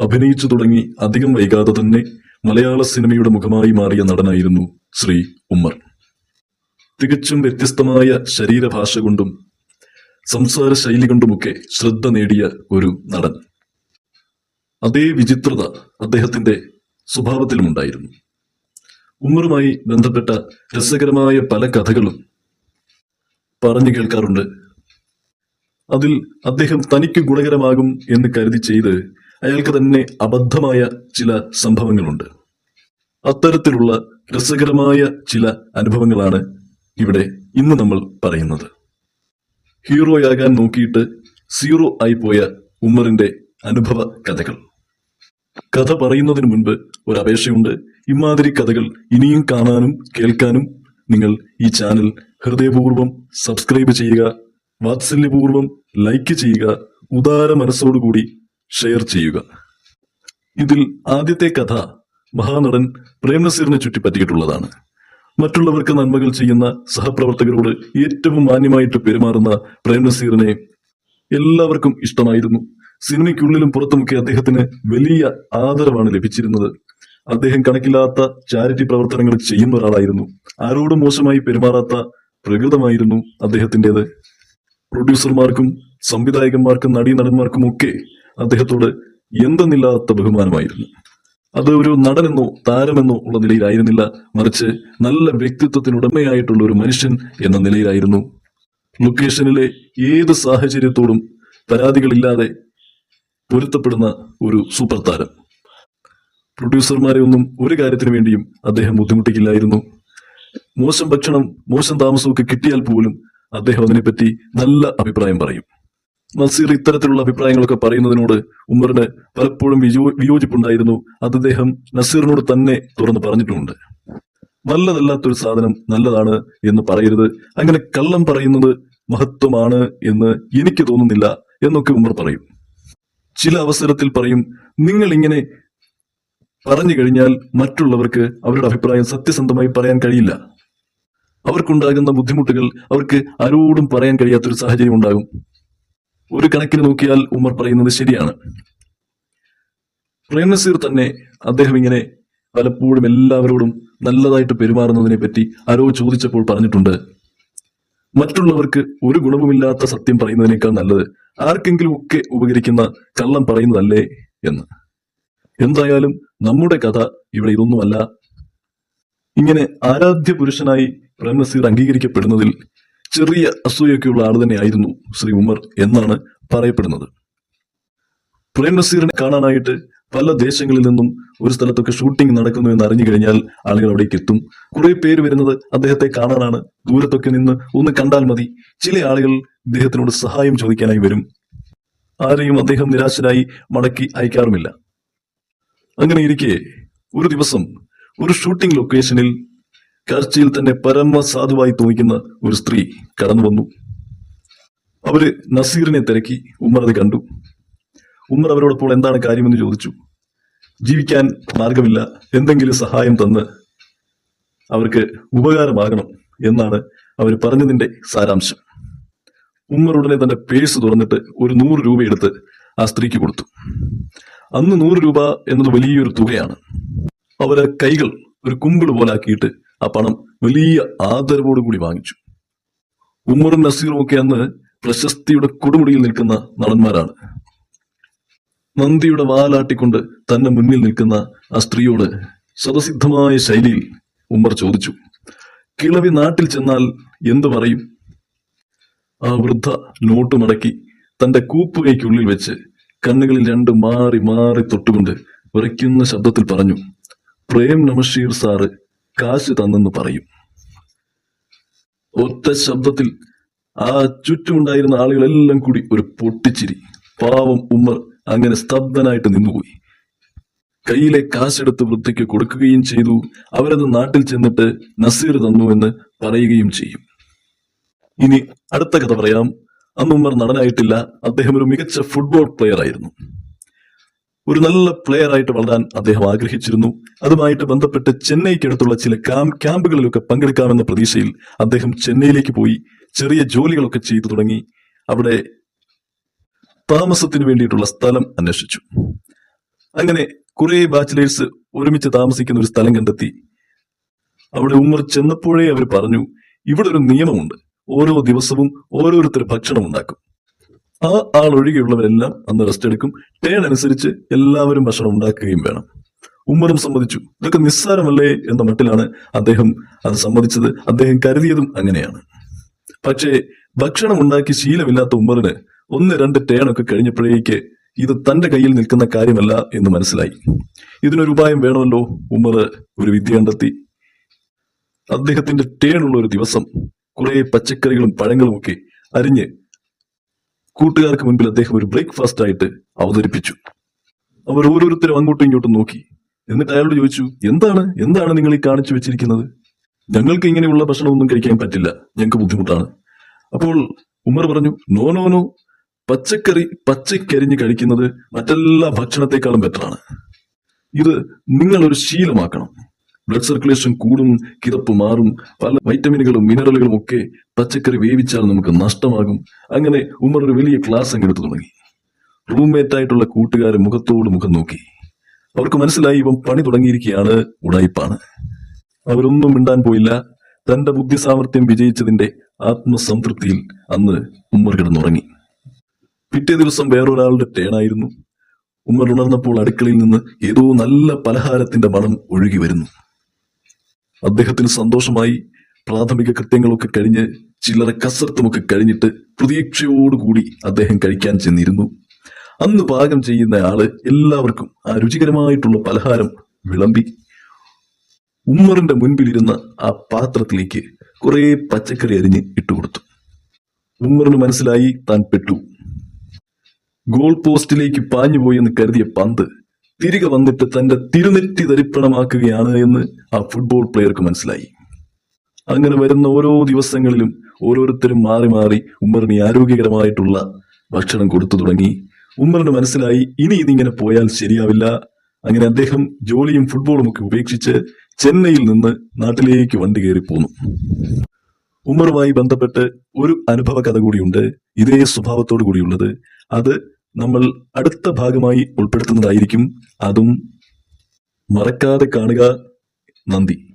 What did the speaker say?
അഭിനയിച്ചു തുടങ്ങി അധികം വൈകാതെ തന്നെ മലയാള സിനിമയുടെ മുഖമായി മാറിയ നടനായിരുന്നു ശ്രീ ഉമ്മർ. തികച്ചും വ്യത്യസ്തമായ ശരീരഭാഷ കൊണ്ടും സംസാര ശൈലി കൊണ്ടുമൊക്കെ ശ്രദ്ധ നേടിയ ഒരു നടൻ. അതേ വിചിത്രത അദ്ദേഹത്തിന്റെ സ്വഭാവത്തിലുമുണ്ടായിരുന്നു. ഉമ്മറുമായി ബന്ധപ്പെട്ട രസകരമായ പല കഥകളും പറഞ്ഞു കേൾക്കാറുണ്ട്. അതിൽ അദ്ദേഹം തനിക്ക് ഗുണകരമാകും എന്ന് കരുതി ചെയ്ത് അയാൾക്ക് തന്നെ അബദ്ധമായ ചില സംഭവങ്ങളുണ്ട്. അത്തരത്തിലുള്ള രസകരമായ ചില അനുഭവങ്ങളാണ് ഇവിടെ ഇന്ന് നമ്മൾ പറയുന്നത്. ഹീറോയാകാൻ നോക്കിയിട്ട് സീറോ ആയിപ്പോയ ഉമ്മറിന്റെ അനുഭവ കഥകൾ. കഥ പറയുന്നതിന് മുൻപ് ഒരു അപേക്ഷയുണ്ട്. ഇമാതിരി കഥകൾ ഇനിയും കാണാനും കേൾക്കാനും നിങ്ങൾ ഈ ചാനൽ ഹൃദയപൂർവം സബ്സ്ക്രൈബ് ചെയ്യുക വാത്സല്യപൂർവം ലൈക്ക് ചെയ്യുക ഉദാര മനസ്സോടുകൂടി ഷെയർ ചെയ്യുക. ഇതിൽ ആദ്യത്തെ കഥ മഹാനടൻ പ്രേംനസീറിനെ ചുറ്റിപ്പറ്റിയിട്ടുള്ളതാണ്. മറ്റുള്ളവർക്ക് നന്മകൾ ചെയ്യുന്ന സഹപ്രവർത്തകരോട് ഏറ്റവും മാന്യമായിട്ട് പെരുമാറുന്ന പ്രേംനസീറിനെ എല്ലാവർക്കും ഇഷ്ടമായിരുന്നു. സിനിമയ്ക്കുള്ളിലും പുറത്തുമൊക്കെ അദ്ദേഹത്തിന് വലിയ ആദരവാണ് ലഭിച്ചിരുന്നത്. അദ്ദേഹം കണക്കില്ലാത്ത ചാരിറ്റി പ്രവർത്തനങ്ങൾ ചെയ്യുന്ന ഒരാളായിരുന്നു. ആരോടും മോശമായി പെരുമാറാത്ത പ്രകൃതമായിരുന്നു അദ്ദേഹത്തിന്റെത്. പ്രൊഡ്യൂസർമാർക്കും സംവിധായകന്മാർക്കും നടീനടന്മാർക്കും ഒക്കെ അദ്ദേഹത്തോട് എന്തെന്നില്ലാത്ത ബഹുമാനമായിരുന്നു. അത് ഒരു നടനെന്നോ താരമെന്നോ ഉള്ള നിലയിലായിരുന്നില്ല. മറിച്ച് നല്ല വ്യക്തിത്വത്തിനുടമയായിട്ടുള്ള ഒരു മനുഷ്യൻ എന്ന നിലയിലായിരുന്നു. ലൊക്കേഷനിലെ ഏത് സാഹചര്യത്തോടും പരാതികളില്ലാതെ പൊരുത്തപ്പെടുന്ന ഒരു സൂപ്പർ താരം. പ്രൊഡ്യൂസർമാരെ ഒന്നും ഒരു കാര്യത്തിനു വേണ്ടിയും അദ്ദേഹം ബുദ്ധിമുട്ടിക്കില്ലായിരുന്നു. മോശം ഭക്ഷണം മോശം താമസമൊക്കെ കിട്ടിയാൽ പോലും അദ്ദേഹം അതിനെപ്പറ്റി നല്ല അഭിപ്രായം പറയും. നസീർ ഇത്തരത്തിലുള്ള അഭിപ്രായങ്ങളൊക്കെ പറയുന്നതിനോട് ഉമറിന് പലപ്പോഴും വിയോ വിയോജിപ്പുണ്ടായിരുന്നു. അത് അദ്ദേഹം നസീറിനോട് തന്നെ തുറന്നു പറഞ്ഞിട്ടുമുണ്ട് നല്ലതല്ലാത്തൊരു സാധനം നല്ലതാണ് എന്ന് പറയരുത്. അങ്ങനെ കള്ളം പറയുന്നത് മഹത്വമാണ് എന്ന് എനിക്ക് തോന്നുന്നില്ല എന്നൊക്കെ ഉമർ പറയും. ചില അവസരത്തിൽ പറയും നിങ്ങൾ ഇങ്ങനെ പറഞ്ഞു കഴിഞ്ഞാൽ മറ്റുള്ളവർക്ക് അവരുടെ അഭിപ്രായം സത്യസന്ധമായി പറയാൻ കഴിയില്ല. അവർക്കുണ്ടാകുന്ന ബുദ്ധിമുട്ടുകൾ അവർക്ക് ആരോടും പറയാൻ കഴിയാത്തൊരു സാഹചര്യം ഉണ്ടാകും. ഒരു കണക്കിന് നോക്കിയാൽ ഉമർ പറയുന്നത് ശരിയാണ്. പ്രേംനസീർ തന്നെ അദ്ദേഹം ഇങ്ങനെ പലപ്പോഴും എല്ലാവരോടും നല്ലതായിട്ട് പെരുമാറുന്നതിനെ പറ്റി ആരോ ചോദിച്ചപ്പോൾ പറഞ്ഞിട്ടുണ്ട്. മറ്റുള്ളവർക്ക് ഒരു ഗുണവുമില്ലാത്ത സത്യം പറയുന്നതിനേക്കാൾ നല്ലത് ആർക്കെങ്കിലും ഒക്കെ ഉപകരിക്കുന്ന കള്ളം പറയുന്നതല്ലേ എന്ന്. എന്തായാലും നമ്മുടെ കഥ ഇവിടെ ഇതൊന്നുമല്ല. ഇങ്ങനെ ആരാധ്യ പുരുഷനായി പ്രേംനസീർ അംഗീകരിക്കപ്പെടുന്നതിൽ ചെറിയ അസൂയൊക്കെയുള്ള ആൾ തന്നെയായിരുന്നു ശ്രീ ഉമർ എന്നാണ് പറയപ്പെടുന്നത്. പ്രേം നസീറിനെ കാണാനായിട്ട് പല ദേശങ്ങളിൽ നിന്നും ഒരു സ്ഥലത്തൊക്കെ ഷൂട്ടിംഗ് നടക്കുന്നു എന്ന് അറിഞ്ഞു കഴിഞ്ഞാൽ ആളുകൾ അവിടേക്ക് എത്തും. കുറെ പേര് വരുന്നത് അദ്ദേഹത്തെ കാണാനാണ്. ദൂരത്തൊക്കെ നിന്ന് ഒന്ന് കണ്ടാൽ മതി. ചില ആളുകൾ ഇദ്ദേഹത്തിനോട് സഹായം ചോദിക്കാനായി വരും. ആരെയും അദ്ദേഹം നിരാശരായി മടക്കി അയക്കാറുമില്ല. അങ്ങനെ ഇരിക്കെ ഒരു ദിവസം ഒരു ഷൂട്ടിംഗ് ലൊക്കേഷനിൽ കാഴ്ചയിൽ തന്നെ പരമ സാധുവായി തോന്നിക്കുന്ന ഒരു സ്ത്രീ കടന്നു വന്നു. അവർ നസീറിനെ തിരക്കി ഉമ്മർ അത് കണ്ടു. ഉമ്മർ അവരോടൊപ്പോൾ എന്താണ് കാര്യമെന്ന് ചോദിച്ചു. ജീവിക്കാൻ മാർഗമില്ല എന്തെങ്കിലും സഹായം തന്ന് അവർക്ക് ഉപകാരമാകണം എന്നാണ് അവർ പറഞ്ഞതിന്റെ സാരാംശം. ഉമ്മർ ഉടനെ തന്റെ പേഴ്സ് തുറന്നിട്ട് ഒരു നൂറ് രൂപ എടുത്ത് ആ സ്ത്രീക്ക് കൊടുത്തു. അന്ന് നൂറ് രൂപ എന്നത് വലിയൊരു തുകയാണ്. അവരെ കൈകൾ ഒരു കുമ്പിൾ പോലാക്കിയിട്ട് ആ പണം വലിയ ആദരവോടു കൂടി വാങ്ങിച്ചു. ഉമ്മറും നസീറും ഒക്കെ അന്ന് പ്രശസ്തിയുടെ കൊടുമുടിയിൽ നിൽക്കുന്ന നടന്മാരാണ്. നന്ദിയുടെ വാലാട്ടിക്കൊണ്ട് തന്നെ മുന്നിൽ നിൽക്കുന്ന ആ സ്ത്രീയോട് സ്വതസിദ്ധമായ ശൈലിയിൽ ഉമ്മർ ചോദിച്ചു കിളവി നാട്ടിൽ ചെന്നാൽ എന്തു പറയും? ആ വൃദ്ധ നോട്ട് മടക്കി തന്റെ കൂപ്പുകൈക്കുള്ളിൽ വെച്ച് കണ്ണുകളിൽ രണ്ട് മാറി മാറി തൊട്ടുകൊണ്ട് വിറയ്ക്കുന്ന ശബ്ദത്തിൽ പറഞ്ഞു പ്രേം നമഷീർ സാറ് കാശ് തന്നെന്ന് പറയും. ഒറ്റ ശബ്ദത്തിൽ ആ ചുറ്റുമുണ്ടായിരുന്ന ആളുകളെല്ലാം കൂടി ഒരു പൊട്ടിച്ചിരി. പാവം ഉമ്മർ അങ്ങനെ സ്തബ്ധനായിട്ട് നിന്നുപോയി. കയ്യിലെ കാശെടുത്ത് വൃദ്ധയ്ക്ക് കൊടുക്കുകയും ചെയ്തു. അവരത് നാട്ടിൽ ചെന്നിട്ട് നസീർ തന്നു എന്ന് പറയുകയും ചെയ്യും. ഇനി അടുത്ത കഥ പറയാം. അന്ന് ഉമ്മർ നടനായിട്ടില്ല. അദ്ദേഹം ഒരു മികച്ച ഫുട്ബോൾ പ്ലെയർ ആയിരുന്നു. ഒരു നല്ല പ്ലെയർ ആയിട്ട് വളരാൻ അദ്ദേഹം ആഗ്രഹിച്ചിരുന്നു. അതുമായിട്ട് ബന്ധപ്പെട്ട് ചെന്നൈക്കടുത്തുള്ള ചില ക്യാമ്പ് ക്യാമ്പുകളിലൊക്കെ പങ്കെടുക്കാമെന്ന പ്രതീക്ഷയിൽ അദ്ദേഹം ചെന്നൈയിലേക്ക് പോയി ചെറിയ ജോലികളൊക്കെ ചെയ്തു തുടങ്ങി. അവിടെ താമസത്തിന് വേണ്ടിയിട്ടുള്ള സ്ഥലം അന്വേഷിച്ചു. അങ്ങനെ കുറെ ബാച്ചിലേഴ്സ് ഒരുമിച്ച് താമസിക്കുന്ന ഒരു സ്ഥലം കണ്ടെത്തി. അവിടെ ഉമ്മർ ചെന്നപ്പോഴേ അവർ പറഞ്ഞു ഇവിടെ ഒരു നിയമമുണ്ട്. ഓരോ ദിവസവും ഓരോരുത്തർ ഭക്ഷണം ഉണ്ടാക്കും. ആ ആൾ ഒഴികെയുള്ളവരെല്ലാം അന്ന് റെസ്റ്റ് എടുക്കും. ടേൺ അനുസരിച്ച് എല്ലാവരും ഭക്ഷണം ഉണ്ടാക്കുകയും വേണം. ഉമ്മറും സമ്മതിച്ചു. ഇതൊക്കെ നിസ്സാരമല്ലേ? എന്ന മട്ടിലാണ് അദ്ദേഹം അത് സമ്മതിച്ചത്. അദ്ദേഹം കരുതിയതും അങ്ങനെയാണ്. പക്ഷേ ഭക്ഷണം ഉണ്ടാക്കി ശീലമില്ലാത്ത ഉമ്മറിന് ഒന്ന് രണ്ട് ടേണൊക്കെ കഴിഞ്ഞപ്പോഴേക്ക് ഇത് തന്റെ കയ്യിൽ നിൽക്കുന്ന കാര്യമല്ല എന്ന് മനസ്സിലായി. ഇതിനൊരു ഉപായം വേണമല്ലോ? ഉമ്മർ ഒരു വിദ്യ കണ്ടെത്തി. അദ്ദേഹത്തിന്റെ ടേണുള്ള ഒരു ദിവസം കുറെ പച്ചക്കറികളും പഴങ്ങളും ഒക്കെ അരിഞ്ഞ് കൂട്ടുകാർക്ക് മുൻപിൽ അദ്ദേഹം ഒരു ബ്രേക്ക്ഫാസ്റ്റ് ആയിട്ട് അവതരിപ്പിച്ചു. അവർ ഓരോരുത്തരും അങ്ങോട്ടും ഇങ്ങോട്ടും നോക്കി. എന്നിട്ട് അയാളോട് ചോദിച്ചു എന്താണ്? എന്താണ് നിങ്ങൾ ഈ കാണിച്ചു വെച്ചിരിക്കുന്നത്? ഞങ്ങൾക്ക് ഇങ്ങനെയുള്ള ഭക്ഷണമൊന്നും കഴിക്കാൻ പറ്റില്ല. ഞങ്ങൾക്ക് ബുദ്ധിമുട്ടാണ്. അപ്പോൾ ഉമർ പറഞ്ഞു നോ നോ നോ. പച്ചക്കറി പച്ചക്കരിഞ്ഞ് കഴിക്കുന്നത് മറ്റെല്ലാ ഭക്ഷണത്തെക്കാളും ബെറ്ററാണ് ഇത് നിങ്ങളൊരു ശീലമാക്കണം. ബ്ലഡ് സർക്കുലേഷൻ കൂടും കിതപ്പ് മാറും പല വൈറ്റമിനുകളും മിനറലുകളും ഒക്കെ പച്ചക്കറി വേവിച്ചാൽ നമുക്ക് നഷ്ടമാകും. അങ്ങനെ ഉമർ ഒരു വലിയ ക്ലാസ് അങ്ങ് എടുത്തു തുടങ്ങി. റൂംമേറ്റ് ആയിട്ടുള്ള കൂട്ടുകാരെ മുഖത്തോട് മുഖം നോക്കി. അവർക്ക് മനസ്സിലായി ഇവൻ പണി തുടങ്ങിയിരിക്കുകയാണ് ഉടായിപ്പാണ്. അവരൊന്നും മിണ്ടാൻ പോയില്ല. തന്റെ ബുദ്ധി സാമർഥ്യം വിജയിച്ചതിന്റെ ആത്മസംതൃപ്തിയിൽ അന്ന് ഉമ്മർ കിടന്നുറങ്ങി. പിറ്റേ ദിവസം വേറൊരാളുടെ ടേണായിരുന്നു ഉമ്മർ ഉണർന്നപ്പോൾ അടുക്കളയിൽ നിന്ന് ഏതോ നല്ല പലഹാരത്തിന്റെ മണം ഒഴുകി വരുന്നു. അദ്ദേഹത്തിന് സന്തോഷമായി പ്രാഥമിക കൃത്യങ്ങളൊക്കെ കഴിഞ്ഞ് ചില്ലറ കസർത്തുമൊക്കെ കഴിഞ്ഞിട്ട് പ്രതീക്ഷയോടുകൂടി അദ്ദേഹം കഴിക്കാൻ ചെന്നിരുന്നു. അന്ന് പാകം ചെയ്യുന്ന ആൾ എല്ലാവർക്കും ആ രുചികരമായിട്ടുള്ള പലഹാരം വിളമ്പി. ഉമ്മറിന്റെ മുൻപിലിരുന്ന ആ പാത്രത്തിലേക്ക് കുറെ പച്ചക്കറി അരിഞ്ഞ് ഇട്ടുകൊടുത്തു ഉമ്മറിന് മനസ്സിലായി താൻ പെട്ടു. ഗോൾ പോസ്റ്റിലേക്ക് പാഞ്ഞുപോയെന്ന് കരുതിയ പന്ത് തിരികെ വന്നിട്ട് തന്റെ തിരുനെറ്റി തരിപ്പണമാക്കുകയാണ് എന്ന് ആ ഫുട്ബോൾ പ്ലെയർക്ക് മനസ്സിലായി. അങ്ങനെ വരുന്ന ഓരോ ദിവസങ്ങളിലും ഓരോരുത്തരും മാറി മാറി ഉമ്മറിന് ആരോഗ്യകരമായിട്ടുള്ള ഭക്ഷണം കൊടുത്തു തുടങ്ങി. ഉമ്മറിന് മനസ്സിലായി ഇനി ഇതിങ്ങനെ പോയാൽ ശരിയാവില്ല. അങ്ങനെ അദ്ദേഹം ജോലിയും ഫുട്ബോളും ഒക്കെ ഉപേക്ഷിച്ച് ചെന്നൈയിൽ നിന്ന് നാട്ടിലേക്ക് വണ്ടി കയറി പോന്നു. ഉമ്മറുമായി ബന്ധപ്പെട്ട് ഒരു അനുഭവ കഥ കൂടിയുണ്ട്. ഇതേ സ്വഭാവത്തോടു കൂടിയുള്ളത്. അത് നമ്മൾ അടുത്ത ഭാഗമായി ഉൾപ്പെടുത്തുന്നതായിരിക്കും. അതും മറക്കാതെ കാണുക. നന്ദി.